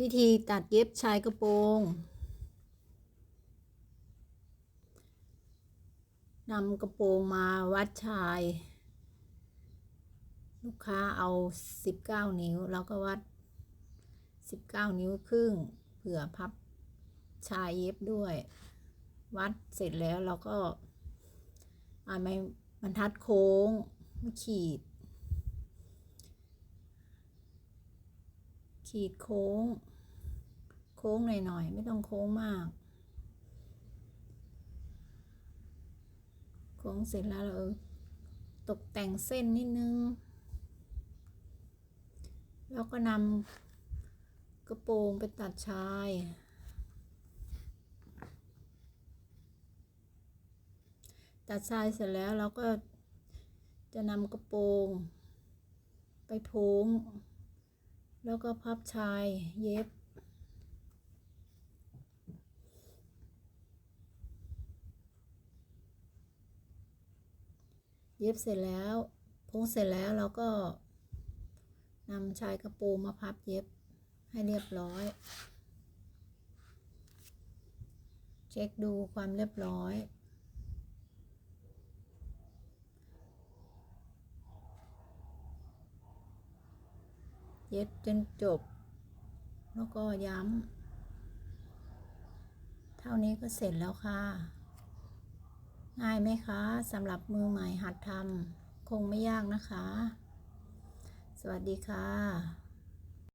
วิธีตัดเย็บชายกระโปรงนำกระโปรงมาวัดชาย ลูกค้าเอา 19 นิ้ว แล้วก็วัด 19 นิ้วครึ่ง เผื่อพับชายเย็บด้วย วัดเสร็จแล้วเราก็เอาไม้บรรทัดโค้งมาขีด ขีดโค้ง โค้งหน่อยๆ ไม่ต้องโค้งมาก โค้งเสร็จแล้วเราตกแต่งเส้นนิดนึง แล้วก็นำกระโปรงไปตัดชายตัดชายเสร็จแล้วเราก็จะนำกระโปรง ไปโพ้ง แล้วก็พับชายเย็บ เย็บเสร็จแล้วพ้งเสร็จแล้วเราก็นำชายกระโปรงมาพับเย็บให้เรียบร้อย เช็คดูความเรียบร้อย เย็บจนจบ แล้วก็ย้ำ เท่านี้ก็เสร็จแล้วค่ะ ง่ายไหมคะสำหรับมือใหม่หัดทำคงไม่ยากนะคะ สวัสดีค่ะ